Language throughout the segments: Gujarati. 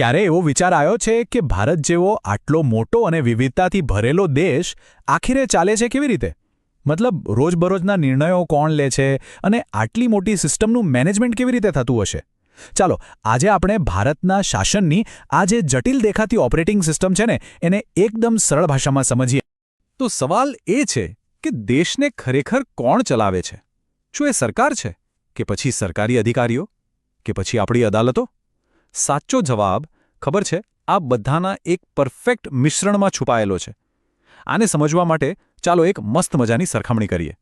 ક્યારે એવો વિચાર આવ્યો છે કે ભારત જેવો આટલો મોટો અને વિવિધતાથી ભરેલો દેશ આખીરે ચાલે છે કેવી રીતે? મતલબ, રોજબરોજના નિર્ણયો કોણ લે છે અને આટલી મોટી સિસ્ટમનું મેનેજમેન્ટ કેવી રીતે થતું હશે? ચાલો, આજે આપણે ભારતના શાસનની આ જે જટિલ દેખાતી ઓપરેટિંગ સિસ્ટમ છે ને, એને એકદમ સરળ ભાષામાં સમજીએ. તો સવાલ એ છે કે દેશને ખરેખર કોણ ચલાવે છે? શું એ સરકાર છે? કે પછી સરકારી અધિકારીઓ? કે પછી આપણી અદાલતો? સાચો જવાબ, ખબર છે, આ બધાના એક પરફેક્ટ મિશ્રણમાં છુપાયેલો છે. આને સમજવા માટે ચાલો એક મસ્ત મજાની સરખામણી કરીએ.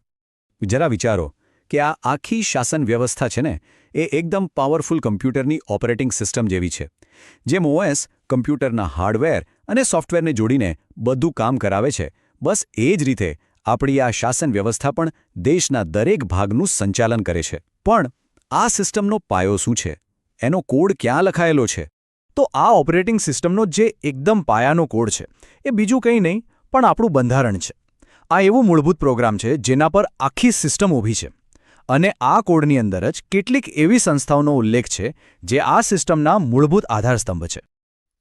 જરા વિચારો કે આ આખી શાસન વ્યવસ્થા છે ને, એ એકદમ પાવરફુલ કમ્પ્યુટરની ઓપરેટિંગ સિસ્ટમ જેવી છે, જેમ ઓએસ કમ્પ્યુટરના હાર્ડવેર અને સોફ્ટવેરને જોડીને બધું કામ કરાવે છે. બસ એ જ રીતે આપણી આ શાસન વ્યવસ્થા પણ દેશના દરેક ભાગનું સંચાલન કરે છે. પણ આ સિસ્ટમનો પાયો શું છે? એનો કોડ ક્યાં લખાયેલો છે? તો આ ઓપરેટિંગ સિસ્ટમનો જે એકદમ પાયાનો કોડ છે, એ બીજું કંઈ નહીં, પણ આપણું બંધારણ છે. આ એવો મૂળભૂત પ્રોગ્રામ છે, જેના પર આખી સિસ્ટમ ઊભી છે. અને આ કોડની અંદર જ કેટલીક એવી સંસ્થાઓનો ઉલ્લેખ છે, જે આ સિસ્ટમના મૂળભૂત આધારસ્તંભ છે.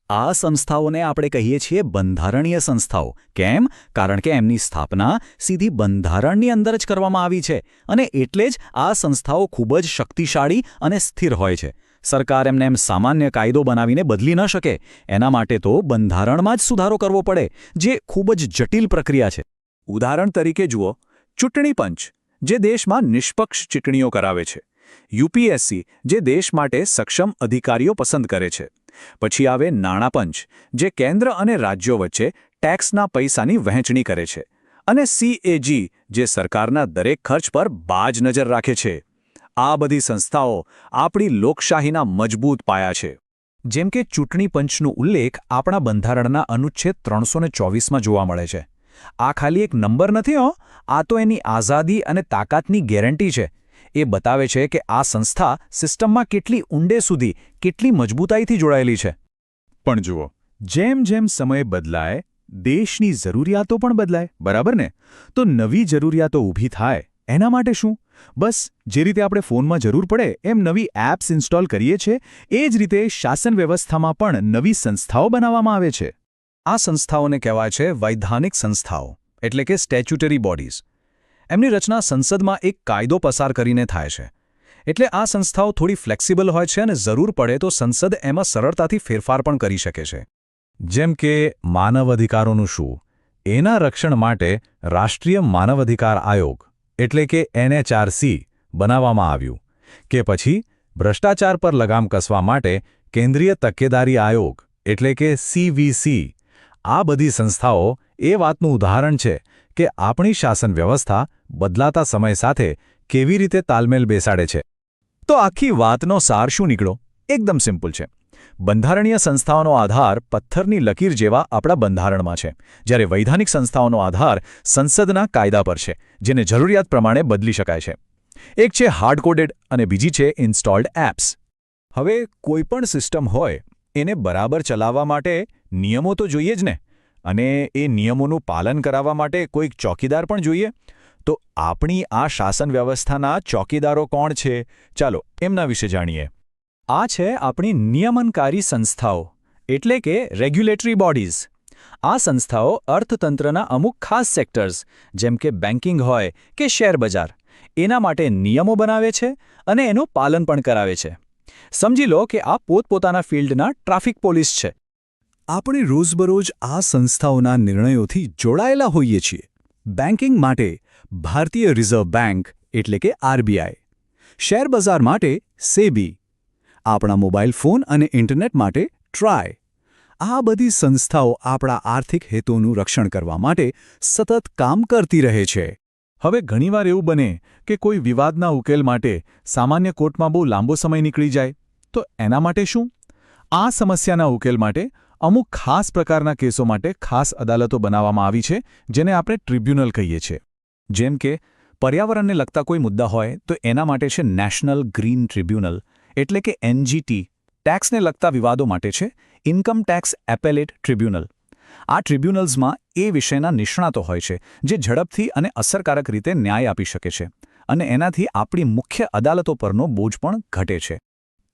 આ સંસ્થાઓને આપણે કહીએ છીએ બંધારણીય સંસ્થાઓ. કેમ? કારણ કે એમની સ્થાપના સીધી બંધારણની અંદર જ કરવામાં આવી છે. અને એટલે જ આ સંસ્થાઓ ખૂબ જ શક્તિશાળી અને સ્થિર હોય છે. સરકાર એમને એમ સામાન્ય કાયદો બનાવીને બદલી ન શકે. એના માટે તો બંધારણમાં જ સુધારો કરવો પડે, જે ખૂબ જ જટિલ પ્રક્રિયા છે. ઉદાહરણ તરીકે જુઓ, ચૂંટણી પંચ, જે દેશમાં નિષ્પક્ષ ચૂંટણીઓ કરાવે છે. યુપીએસસી, જે દેશ માટે સક્ષમ અધિકારીઓ પસંદ કરે છે. પછી આવે નાણાપંચ જે કેન્દ્ર અને રાજ્યો વચ્ચે ટેક્સના પૈસાની વહેંચણી કરે છે. અને સીએજી જે સરકારના દરેક ખર્ચ પર બાજ નજર રાખે છે. આ બધી સંસ્થાઓ આપણી લોકશાહીના મજબૂત પાયા છે. જેમ કે ચૂંટણી પંચનો ઉલ્લેખ આપણા બંધારણના અનુચ્છેદ ત્રણસો ચોવીસમાં જોવા મળે છે. આ ખાલી એક નંબર નથી હો, આ તો એની આઝાદી અને તાકાતની ગેરંટી છે. એ બતાવે છે કે આ સંસ્થા સિસ્ટમમાં કેટલી ઊંડે સુધી, કેટલી મજબૂતાઈથી જોડાયેલી છે. પણ જુઓ, જેમ જેમ સમય બદલાય, દેશની જરૂરિયાતો પણ બદલાય, બરાબર ને? તો નવી જરૂરિયાતો ઊભી થાય, એના માટે શું? બસ, જે રીતે આપણે ફોનમાં જરૂર પડે એમ નવી એપ્સ ઇન્સ્ટોલ કરીએ છીએ એ જ રીતે શાસન વ્યવસ્થામાં પણ નવી સંસ્થાઓ બનાવવામાં આવે છે. આ સંસ્થાઓને કહેવાય છે વૈધાનિક સંસ્થાઓ, એટલે કે સ્ટેચ્યુટરી બોડીઝ. એમની રચના સંસદમાં એક કાયદો પસાર કરીને થાય છે. એટલે આ સંસ્થાઓ થોડી ફ્લેક્સિબલ હોય છે અને જરૂર પડે તો સંસદ એમાં સરળતાથી ફેરફાર પણ કરી શકે છે. જેમ કે માનવ અધિકારોનું શું? એના રક્ષણ માટે રાષ્ટ્રીય માનવ અધિકાર આયોગ. એટલે કે એનએચઆરસી બનાવવામાં આવ્યું, કે પછી ભ્રષ્ટાચાર પર લગામ કસવા માટે કેન્દ્રીય તકેદારી આયોગ એટલે કે સીવીસી આ બધી સંસ્થાઓ એ વાતનું ઉદાહરણ છે કે આપણી શાસન વ્યવસ્થા બદલાતા સમય સાથે કેવી રીતે તાલમેલ બેસાડે છે. તો આખી વાતનો સાર શું નીકળો એકદમ સિમ્પલ છે. બંધારણીય સંસ્થાઓનો આધાર પથ્થરની લકીર જેવા આપણા બંધારણમાં છે. જ્યારે વૈધાનિક સંસ્થાઓનો આધાર સંસદના કાયદા પર છે, જેને જરૂરિયાત પ્રમાણે બદલી શકાય છે. એક છે હાર્ડકોડેડ અને બીજી છે ઇન્સ્ટોલ્ડ એપ્સ. હવે કોઈપણ સિસ્ટમ હોય, એને બરાબર ચલાવવા માટે નિયમો તો જોઈએ જ ને. અને એ નિયમોનું પાલન કરાવવા માટે કોઈક ચોકીદાર પણ જોઈએ. તો આપણી આ શાસન વ્યવસ્થાના ચોકીદારો કોણ છે? ચાલો એમના વિશે જાણીએ. આ છે આપણી નિયમનકારી સંસ્થાઓ, એટલે કે રેગ્યુલેટરી બોડીઝ આ સંસ્થાઓ અર્થતંત્રના અમુક ખાસ સેક્ટર્સ જેમ કે બેન્કિંગ હોય કે શેરબજાર એના માટે નિયમો બનાવે છે અને એનું પાલન પણ કરાવે છે. સમજી લો કે આ પોતપોતાના ફિલ્ડના ટ્રાફિક પોલીસ છે. આપણે રોજબરોજ આ સંસ્થાઓના નિર્ણયોથી જોડાયેલા હોઈએ છીએ. બેન્કિંગ માટે ભારતીય રિઝર્વ બેંક એટલે કે આરબીઆઈ શેરબજાર માટે સેબી આપણા મોબાઈલ ફોન અને ઇન્ટરનેટ માટે ટ્રાય આ બધી સંસ્થાઓ આપણા આર્થિક હેતુનું રક્ષણ કરવા માટે સતત કામ કરતી રહે છે. હવે ઘણીવાર એવું બને કે કોઈ વિવાદના ઉકેલ માટે સામાન્ય કોર્ટમાં બહુ લાંબો સમય નીકળી જાય. તો એના માટે શું? આ સમસ્યાના ઉકેલ માટે અમુક ખાસ પ્રકારના કેસો માટે ખાસ અદાલતો બનાવવામાં આવી છે, જેને આપણે ટ્રિબ્યુનલ કહીએ છીએ. જેમ કે, પર્યાવરણને લગતા કોઈ મુદ્દા હોય તો એના માટે છે નેશનલ ગ્રીન ટ્રિબ્યુનલ એટલે કે એનજીટી ટેક્સને લગતા વિવાદો માટે છે ઇન્કમ ટેક્સ એપેલેટ ટ્રિબ્યુનલ આ ટ્રિબ્યુનલ્સમાં એ વિષયના નિષ્ણાતો હોય છે, જે ઝડપથી અને અસરકારક રીતે ન્યાય આપી શકે છે અને એનાથી આપણી મુખ્ય અદાલતો પરનો બોજ પણ ઘટે છે.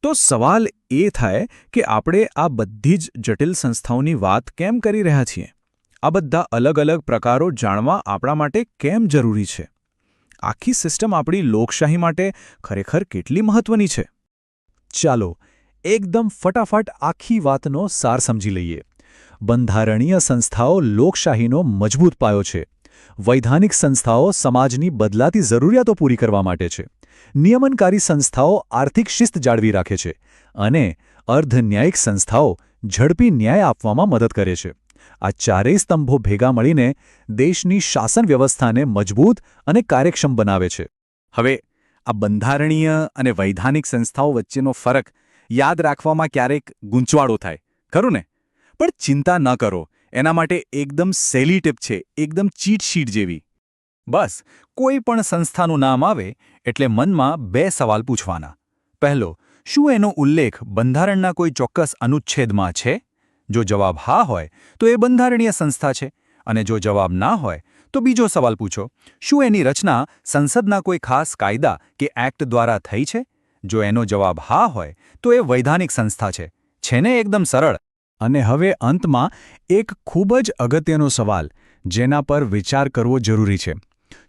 તો સવાલ એ થાય કે આપણે આ બધી જ જટિલ સંસ્થાઓની વાત કેમ કરી રહ્યા છીએ? આ બધા અલગ અલગ પ્રકારો જાણવા આપણા માટે કેમ જરૂરી છે? આખી સિસ્ટમ આપણી લોકશાહી માટે ખરેખર કેટલી મહત્વની છે? ચાલો, એકદમ ફટાફટ આખી વાતનો સાર સમજી લઈએ. બંધારણીય સંસ્થાઓ લોકશાહીનો મજબૂત પાયો છે. વૈધાનિક સંસ્થાઓ સમાજની બદલાતી જરૂરિયાતો પૂરી કરવા માટે છે. નિયમનકારી સંસ્થાઓ આર્થિક શિસ્ત જાળવી રાખે છે અને અર્ધન્યાયિક સંસ્થાઓ ઝડપી ન્યાય આપવામાં મદદ કરે છે. આ ચારેય સ્તંભો ભેગા મળીને દેશની શાસન વ્યવસ્થાને મજબૂત અને કાર્યક્ષમ બનાવે છે. હવે આ બંધારણીય અને વૈધાનિક સંસ્થાઓ વચ્ચેનો ફરક યાદ રાખવામાં ક્યારેક ગૂંચવાડો થાય, ખરું ને? પણ ચિંતા ન કરો, એના માટે એકદમ સહેલી ટીપ છે, એકદમ ચીટશીટ જેવી. બસ, કોઈ પણ સંસ્થાનું નામ આવે એટલે મનમાં બે સવાલ પૂછવાના. પહેલો, શું એનો ઉલ્લેખ બંધારણના કોઈ ચોક્કસ અનુચ્છેદમાં છે? જો જવાબ હા હોય, તો એ બંધારણીય સંસ્થા છે. અને જો જવાબ ના હોય તો બીજો સવાલ પૂછો. શું એની રચના સંસદના કોઈ ખાસ કાયદા કે એક્ટ દ્વારા થઈ છે? જો એનો જવાબ હા હોય, તો એ વૈધાનિક સંસ્થા છે. છે ને એકદમ સરળ. અને હવે અંતમાં એક ખૂબ જ અગત્યનો સવાલ, જેના પર વિચાર કરવો જરૂરી છે.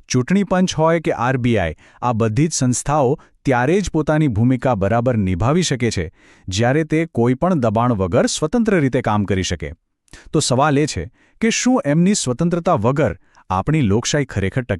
ચૂંટણી પંચ હોય કે આરબીઆઈ, આ બધી જ સંસ્થાઓ ત્યારે જ પોતાની ભૂમિકા બરાબર નિભાવી શકે છે, જ્યારે તે કોઈપણ દબાણ વગર સ્વતંત્ર રીતે કામ કરી શકે. તો સવાલ એ છે કે શું એમની સ્વતંત્રતા વગર આપણી લોકશાહી ખરેખર ટકી